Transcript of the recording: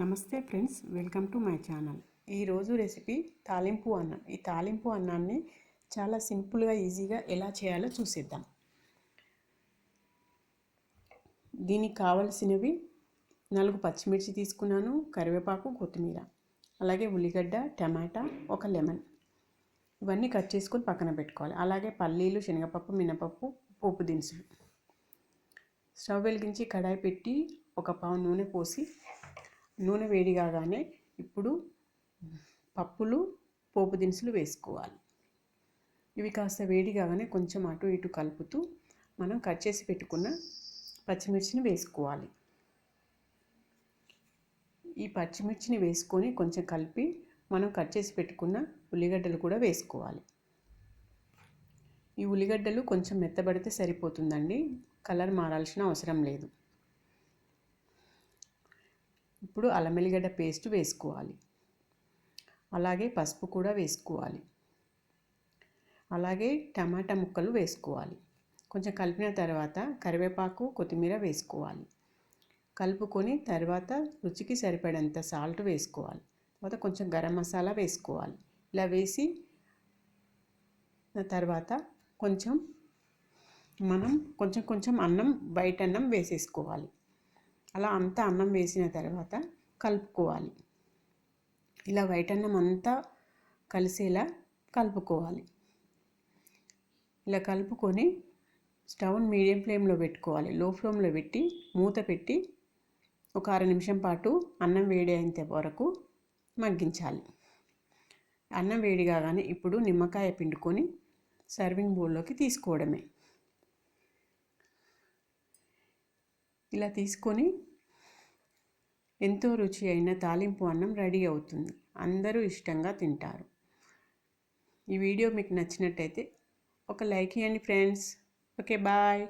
నమస్తే friends welcome to my channel. ఈరోజు recipe తాలింపు అన్నం. ఈ తాలింపు అన్నాన్ని చాలా సింపుల్గా ఈజీగా ఎలా చేయాలో చూసేద్దాం. దీనికి కావలసినవి నాలుగు పచ్చిమిర్చి తీసుకున్నాను కరివేపాకు కొత్తిమీర. అలాగే ఉల్లిగడ్డ టమాటా ఒక లెమన్. ఇవన్నీ కట్ చేసుకొని పక్కన పెట్టుకోవాలి. అలాగే పల్లీలు శనగపప్పు మినపప్పు పోపు దినుసులు. స్టవ్ వెలిగించి కడాయి పెట్టి ఒక పావు నూనె పోసి నూనె వేడి కాగానే ఇప్పుడు పప్పులు పోపు దినుసులు వేసుకోవాలి. ఇవి కాస్త వేడి కాగానే కొంచెం అటు ఇటు కలుపుతూ మనం కట్ చేసి పెట్టుకున్న పచ్చిమిర్చిని వేసుకోవాలి. ఈ పచ్చిమిర్చిని వేసుకొని కొంచెం కలిపి మనం కట్ చేసి పెట్టుకున్న ఉల్లిగడ్డలు కూడా వేసుకోవాలి. ఈ ఉల్లిగడ్డలు కొంచెం మెత్తబడితే సరిపోతుందండి. కలర్ మారాల్సిన అవసరం లేదు. ఇప్పుడు అల్లం వెల్లిగడ్డ పేస్ట్ వేసుకోవాలి. అలాగే పసుపు కూడా వేసుకోవాలి. అలాగే టమాటా ముక్కలు వేసుకోవాలి. కొంచెం కలిపిన తర్వాత కరివేపాకు కొత్తిమీర వేసుకోవాలి. కలుపుకొని తర్వాత రుచికి సరిపడేంత సాల్ట్ వేసుకోవాలి. తర్వాత కొంచెం గరం మసాలా వేసుకోవాలి. ఇలా వేసి తర్వాత కొంచెం మనం కొంచెం కొంచెం అన్నం బయట అన్నం వేసేసుకోవాలి. అలా అంతా అన్నం వేసిన తర్వాత కలుపుకోవాలి. ఇలా వైట్ అన్నం అంతా కలిసేలా కలుపుకోవాలి. ఇలా కలుపుకొని స్టవ్ని మీడియం ఫ్లేమ్లో పెట్టుకోవాలి. లో ఫ్లేమ్లో పెట్టి మూత పెట్టి ఒక అర నిమిషం పాటు అన్నం వేడి అయ్యేంత వరకు మగ్గించాలి. అన్నం వేడి కాగానే ఇప్పుడు నిమ్మకాయ పిండుకొని సర్వింగ్ బౌల్లోకి తీసుకోవడమే. ఇలా తీసుకొని ఎంతో రుచి అయిన తాలింపు అన్నం రెడీ అవుతుంది. అందరూ ఇష్టంగా తింటారు. ఈ వీడియో మీకు నచ్చినట్టయితే ఒక లైక్ ఇవ్వండి ఫ్రెండ్స్. Okay bye.